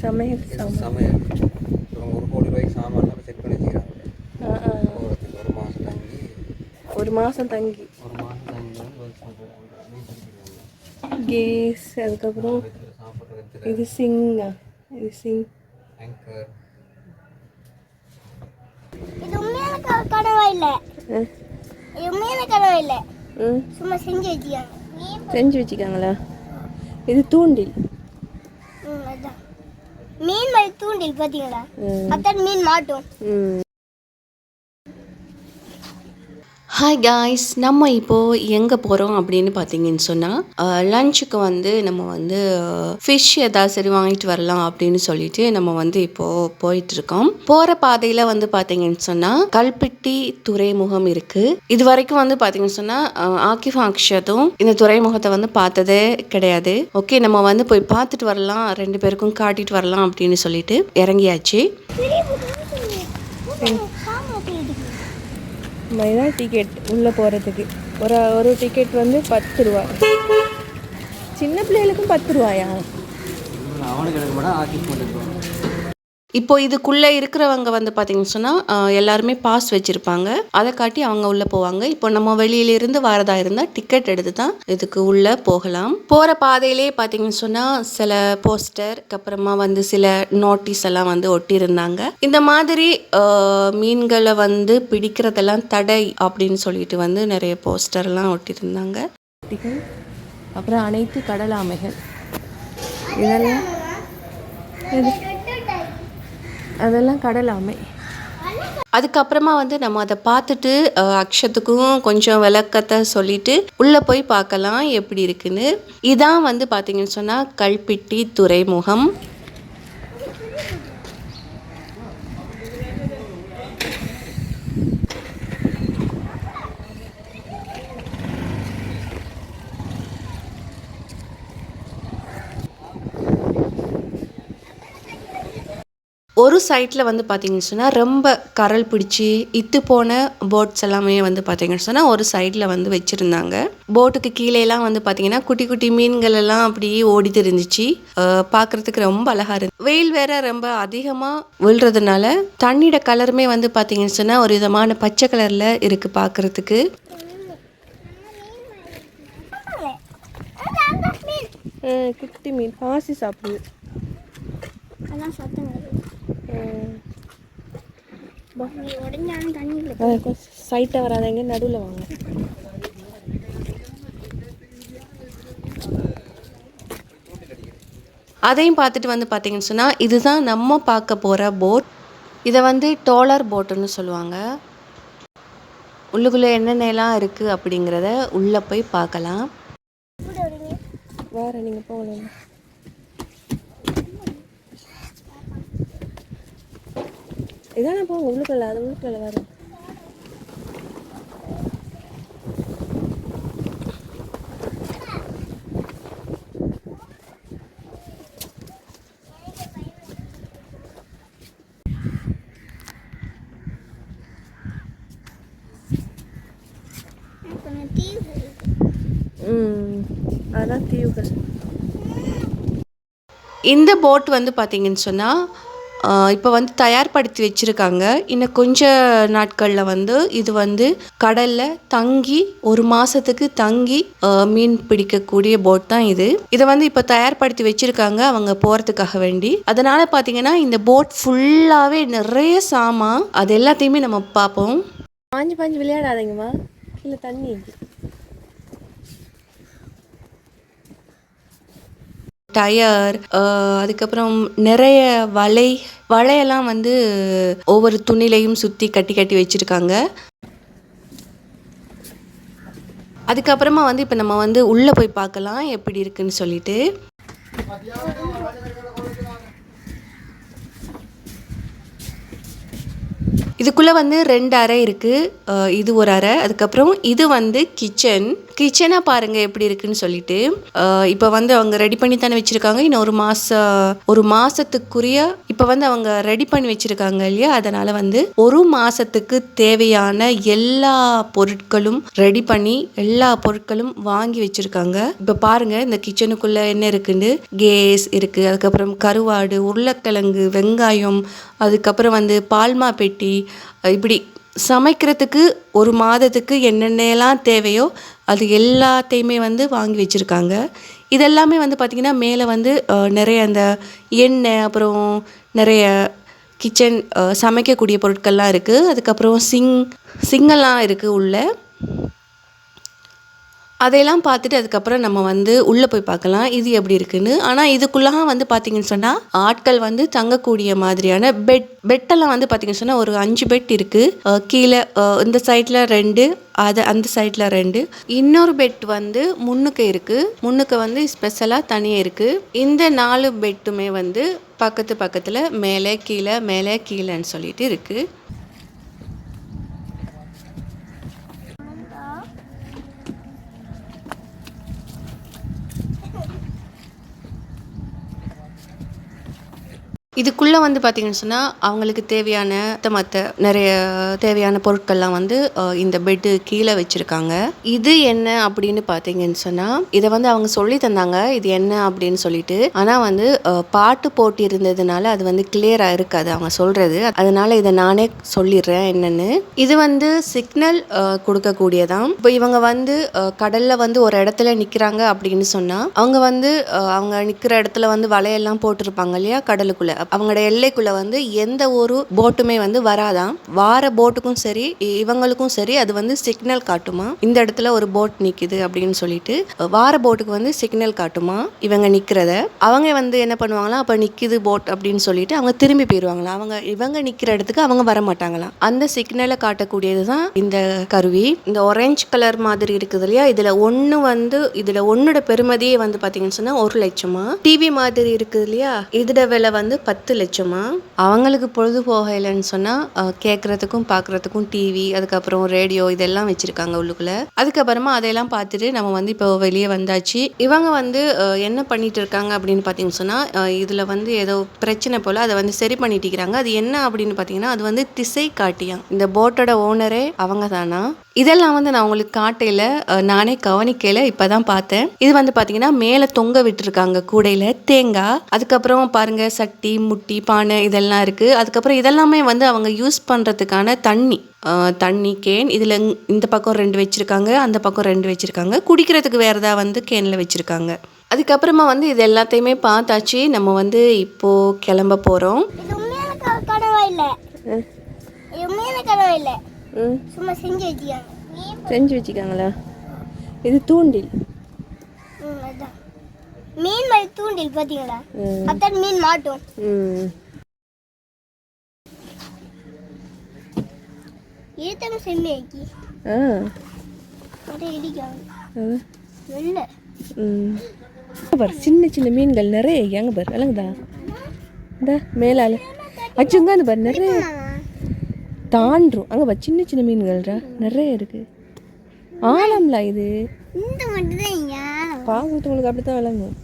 சமையல் சமையல். இவங்க ஒரு கோடி ரூபாய்க்கு சாமான்லாம் செட் பண்ணி வச்சுக்கிறாங்க ஆ ஆ. போகிறதுக்கு ஒரு மாதம் தங்கி. ஒரு மாதம் தங்கி. ஒரு மாதம் தங்கி. கேஸ் அதுக்கப்புறம் இது சிங்கா இது சிங். ஆங்கர் இது உண்மையான கனவா இல்ல? இது உண்மையான கனவா இல்ல? ம். சும்மா செஞ்சு வச்சுக்காங்க. செஞ்சு வச்சுக்காங்களா? இது தூண்டில். மீன் மாதிரி தூண்டில் பாத்தீங்களா ம். அத்தான் மீன் மாட்டும். ஹாய் காய்ஸ் நம்ம இப்போது எங்கே போகிறோம் அப்படின்னு பார்த்தீங்கன்னு சொன்னால் லஞ்சுக்கு வந்து நம்ம வந்து ஃபிஷ் ஏதாவது சரி வாங்கிட்டு வரலாம் அப்படின்னு சொல்லிட்டு நம்ம வந்து இப்போது போயிட்டுருக்கோம். போகிற பாதையில் வந்து பார்த்தீங்கன்னு சொன்னால் கல்பெட்டி துறைமுகம் இருக்குது இது வரைக்கும் வந்து பார்த்தீங்கன்னு சொன்னால் ஆக்கிஃப் அக்ஷதும் இந்த துறைமுகத்தை வந்து பார்த்ததே கிடையாது. ஓகே நம்ம வந்து போய் பார்த்துட்டு வரலாம் ரெண்டு பேருக்கும் காட்டிட்டு வரலாம் அப்படின்னு சொல்லிட்டு இறங்கியாச்சு. இதுதான் டிக்கெட் உள்ளே போகிறதுக்கு ஒரு ஒரு டிக்கெட் வந்து பத்து ரூபா சின்ன பிள்ளைகளுக்கும் பத்து ரூபாயா அவனுக்கு எடுக்க மாட்டா இப்போ இதுக்குள்ளே இருக்கிறவங்க வந்து பார்த்தீங்கன்னு சொன்னால் எல்லாருமே பாஸ் வச்சுருப்பாங்க. அதை காட்டி அவங்க உள்ளே போவாங்க. இப்போ நம்ம வெளியிலிருந்து வரதா இருந்தால் டிக்கெட் எடுத்து தான் இதுக்கு உள்ளே போகலாம். போகிற பாதையிலே பார்த்தீங்கன்னு சொன்னால் சில போஸ்டர் அப்புறமா வந்து சில நோட்டீஸ் எல்லாம் வந்து ஒட்டியிருந்தாங்க. இந்த மாதிரி மீன்களை வந்து பிடிக்கிறதெல்லாம் தடை அப்படின்னு சொல்லிட்டு வந்து நிறைய போஸ்டர்லாம் ஒட்டியிருந்தாங்க. அப்புறம் அனைத்து கடல் ஆமைகள். இதெல்லாம் அதெல்லாம் கடலாமை அதுக்கப்புறமா வந்து நம்ம அதை பார்த்துட்டு அக்ஷத்துக்கும் கொஞ்சம் விளக்கத்தை சொல்லிட்டு உள்ளே போய் பார்க்கலாம் எப்படி இருக்குன்னு. இதான் வந்து பார்த்தீங்கன்னு சொன்னால் கல்பிட்டி துறைமுகம். ஒரு சைட்டில் வந்து பார்த்தீங்கன்னு சொன்னால் ரொம்ப கரல் பிடிச்சி இத்து போன போட்ஸ் எல்லாமே வந்து பார்த்தீங்கன்னு சொன்னால் ஒரு சைடில் வந்து வச்சுருந்தாங்க. போட்டுக்கு கீழேலாம் வந்து பார்த்தீங்கன்னா குட்டி குட்டி மீன்கள் எல்லாம் அப்படியே ஓடி இருந்துச்சு. பார்க்குறதுக்கு ரொம்ப அழகாக இருந்து வெயில் வேற ரொம்ப அதிகமாக விழுறதுனால தண்ணியோட கலருமே வந்து பார்த்தீங்கன்னு சொன்னால் ஒரு விதமான பச்சை கலரில் இருக்குது பார்க்குறதுக்கு குட்டி மீன் பாசி சாப்பிடுது. அதான் சத்தம் உடஞ்சாலும் தண்ணியில் சைட்டாக வராதங்க நடுவில் வாங்க. அதையும் பார்த்துட்டு வந்து பார்த்தீங்கன்னு சொன்னால் இதுதான் நம்ம பார்க்க போகிற போட் இதை வந்து டோலர் போட்டுன்னு சொல்லுவாங்க. உள்ளுக்குள்ளே என்னென்னலாம் இருக்குது அப்படிங்கிறத உள்ளே போய் பார்க்கலாம். வேற நீங்கள் போகலாம். இதானே போ உள்ளுக்குள்ள அது உள்ளுக்குள்ள வரும் அதான் தீவுகள். இந்த போட் வந்து பார்த்தீங்கன்னு சொன்னால் இப்போ வந்து தயார்படுத்தி வச்சுருக்காங்க. இன்னும் கொஞ்ச நாட்களில் வந்து இது வந்து கடலில் தங்கி ஒரு மாதத்துக்கு தங்கி மீன் பிடிக்கக்கூடிய போட் தான் இது. இதை வந்து இப்போ தயார்படுத்தி வச்சுருக்காங்க அவங்க போகிறதுக்காக வேண்டி. அதனால் பார்த்தீங்கன்னா இந்த போட் ஃபுல்லாகவே நிறைய சாமான் அது எல்லாத்தையுமே நம்ம பார்ப்போம். பாஞ்சு பாஞ்சு விளையாடாதீங்கம்மா. இல்லை தண்ணி. டயர் அதுக்கப்புறம் நிறைய வலை வலையெல்லாம் வந்து ஒவ்வொரு துணிலையும் சுற்றி கட்டி கட்டி வச்சுருக்காங்க. அதுக்கப்புறமா வந்து இப்போ நம்ம வந்து உள்ளே போய் பார்க்கலாம் எப்படி இருக்குன்னு சொல்லிட்டு. இதுக்குள்ளே வந்து ரெண்டு அறை இருக்குது இது ஒரு அறை அதுக்கப்புறம் இது வந்து கிச்சன் கிச்சனை பாருங்கள் எப்படி இருக்குன்னு சொல்லிட்டு இப்போ வந்து அவங்க ரெடி பண்ணி தானே வச்சுருக்காங்க. இன்னும் ஒரு மாதம் ஒரு மாதத்துக்குரிய இப்போ வந்து அவங்க ரெடி பண்ணி வச்சுருக்காங்க இல்லையா? அதனால் வந்து ஒரு மாதத்துக்கு தேவையான எல்லா பொருட்களும் ரெடி பண்ணி எல்லா பொருட்களும் வாங்கி வச்சுருக்காங்க. இப்போ பாருங்கள் இந்த கிச்சனுக்குள்ளே என்ன இருக்குன்னு? கேஸ் இருக்குது அதுக்கப்புறம் கருவாடு உருளைக்கிழங்கு வெங்காயம் அதுக்கப்புறம் வந்து பால்மா பெட்டி இப்படி சமைக்கிறதுக்கு ஒரு மாதத்துக்கு என்னென்னலாம் தேவையோ அது எல்லாத்தையுமே வந்து வாங்கி வச்சுருக்காங்க. இதெல்லாமே வந்து பார்த்திங்கன்னா மேலே வந்து நிறைய அந்த எண்ணெய் அப்புறம் நிறைய கிச்சன் சமைக்கக்கூடிய பொருட்கள்லாம் இருக்குது அதுக்கப்புறம் சிங் சிங்கெல்லாம் இருக்குது உள்ளே. அதையெல்லாம் பார்த்துட்டு அதுக்கப்புறம் நம்ம வந்து உள்ளே போய் பார்க்கலாம். இது எப்படி இருக்குன்னு. ஆனால் இதுக்குள்ளே வந்து பார்த்தீங்கன்னு சொன்னால் ஆட்கள் வந்து தங்கக்கூடிய மாதிரியான பெட் பெட்டெல்லாம் வந்து பார்த்தீங்கன்னு சொன்னால் ஒரு அஞ்சு பெட் இருக்குது கீழே இந்த சைடில் ரெண்டு அது அந்த சைடில் ரெண்டு. இன்னொரு பெட் வந்து முன்னுக்கு இருக்குது முன்னுக்கு வந்து ஸ்பெஷலாக தனியாக இருக்குது இந்த நாலு பெட்டுமே வந்து பக்கத்து பக்கத்தில் மேலே கீழே மேலே கீழேன்னு சொல்லிட்டு இருக்குது இதுக்குள்ளே வந்து பார்த்தீங்கன்னு சொன்னால் அவங்களுக்கு தேவையான மற்ற நிறைய தேவையான பொருட்கள்லாம் வந்து இந்த பெட்டு கீழே வச்சுருக்காங்க. இது என்ன அப்படின்னு பார்த்தீங்கன்னு சொன்னால் இதை வந்து அவங்க சொல்லி தந்தாங்க. இது என்ன அப்படின்னு சொல்லிட்டு ஆனால் வந்து பாட்டு போட்டி இருந்ததுனால அது வந்து கிளியராக இருக்காது அவங்க சொல்கிறது அதனால இதை நானே சொல்லிடுறேன் என்னன்னு. இது வந்து சிக்னல் கொடுக்கக்கூடியதான் இப்போ இவங்க வந்து கடலில் வந்து ஒரு இடத்துல நிற்கிறாங்க அப்படின்னு சொன்னால் அவங்க வந்து அவங்க நிற்கிற இடத்துல வந்து வலையெல்லாம் போட்டிருப்பாங்க இல்லையா கடலுக்குள்ளே. அவங்களோட எல்லைக்குள்ள வந்து எந்த ஒரு போட்டுமே வந்து வராதாம். வார போட்டுக்கும் சரி இ- இவங்களுக்கும் சரி அது வந்து சிக்னல் காட்டுமா? இந்த இடத்துல ஒரு போட் நிக்குது அப்படின்னு சொல்லிட்டு வார போட்டுக்கு வந்து சிக்னல் காட்டுமா? இவங்க நிக்கிறத. அவங்க வந்து என்ன பண்ணுவாங்களா? அப்ப நிக்குது போட் அப்படின்னு சொல்லிட்டு அவங்க திரும்பி போயிடுவாங்களா அவங்க இவங்க நிக்கிற இடத்துக்கு அவங்க வர மாட்டாங்களாம் அந்த சிக்னலை காட்டக்கூடியது தான் இந்த கருவி. இந்த ஒரேஞ்ச் கலர் மாதிரி இருக்குது இல்லையா? இதுல ஒன்று வந்து இதுல ஒன்னோட பெருமதியே வந்து பாத்தீங்கன்னு சொன்னா ஒரு லட்சமா. டிவி மாதிரி இருக்குது இல்லையா? இதோட விலை வந்து பத்து பத்து லட்சமா? அவங்களுக்கு பொழுது போகலைன்னு சொன்னா கேட்குறதுக்கும் கேட்கறதுக்கும் டிவி அதுக்கப்புறம் ரேடியோ இதெல்லாம் வச்சிருக்காங்க உள்ளுக்குள்ள. அதுக்கப்புறமா அதையெல்லாம் பார்த்துட்டு நம்ம வந்து இப்போ வெளியே வந்தாச்சு. இவங்க வந்து என்ன பண்ணிட்டு இருக்காங்க அப்படின்னு பார்த்தீங்கன்னு சொன்னா இதில் இதுல வந்து ஏதோ பிரச்சனை போல அதை வந்து சரி பண்ணிட்டு இருக்கிறாங்க. அது என்ன அப்படின்னு பார்த்தீங்கன்னா அது வந்து திசை காட்டியாம் இந்த போட்டோட ஓனரே அவங்க தானா? இதெல்லாம் வந்து நான் உங்களுக்கு காட்டையில் நானே கவனிக்கையில் இப்போ தான் பார்த்தேன். இது வந்து பார்த்தீங்கன்னா மேலே தொங்க விட்டுருக்காங்க கூடையில் தேங்காய். அதுக்கப்புறம் பாருங்க சட்டி முட்டி பானை இதெல்லாம் இருக்குது அதுக்கப்புறம் இதெல்லாமே வந்து அவங்க யூஸ் பண்ணுறதுக்கான தண்ணி. தண்ணி கேன். இதில் இந்த பக்கம் ரெண்டு வச்சுருக்காங்க அந்த பக்கம் ரெண்டு வச்சுருக்காங்க. குடிக்கிறதுக்கு வேறு ஏதாவது வந்து கேனில் வச்சுருக்காங்க. அதுக்கப்புறமா வந்து இது எல்லாத்தையுமே பார்த்தாச்சு. நம்ம வந்து இப்போது கிளம்ப போகிறோம் கனவா இல்ல? கனவா இல்ல? சும்மா செஞ்சு வச்சுக்காங்க மீன் செஞ்சு வச்சுக்காங்களா? இது தூண்டில். மீன் மாதிரி தூண்டில் பாத்தீங்களா? ம். அதான் மீன் மாட்டும். ஈத்தம் செம்மையாக்கி பார் சின்ன சின்ன மீன்கள் நிறைய எங்க பார் விளங்குதா? இந்த மேலால அச்சுங்க பார் நிறைய தாண்டும். அங்கே சின்ன சின்ன மீன்கள்டா நிறைய இருக்கு. ஆழம்ல இது. பார்க்குறவங்களுக்கு அப்படி தான் விளங்கும்.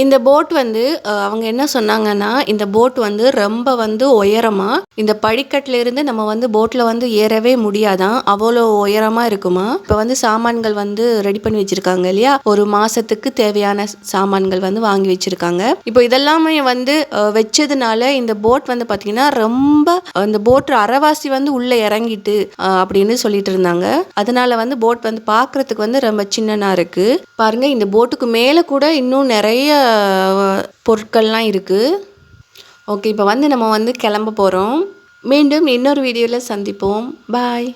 இந்த போட் வந்து அவங்க என்ன சொன்னாங்கன்னா இந்த போட் வந்து ரொம்ப வந்து உயரமா இந்த படிக்கட்டிலிருந்து நம்ம வந்து போட்டில் வந்து ஏறவே முடியாதான் அவ்வளோ உயரமா இருக்குமா? இப்போ வந்து சாமான்கள் வந்து ரெடி பண்ணி வச்சுருக்காங்க இல்லையா? ஒரு மாதத்துக்கு தேவையான சாமான்கள் வந்து வாங்கி வச்சிருக்காங்க. இப்போ இதெல்லாமே வந்து வச்சதுனால இந்த போட் வந்து பார்த்திங்கன்னா ரொம்ப இந்த போட் அறவாசி வந்து உள்ளே இறங்கிட்டு அப்படின்னு சொல்லிட்டு இருந்தாங்க. அதனால வந்து போட் வந்து பார்க்குறதுக்கு வந்து ரொம்ப சின்னனாக இருக்குது பாருங்கள் இந்த போட்டுக்கு மேலே கூட இன்னும் நிறைய பொருட்கள்லாம் இருக்குது ஓகே இப்போ வந்து நம்ம வந்து கிளம்ப போகிறோம் மீண்டும் இன்னொரு வீடியோவில் சந்திப்போம். பாய்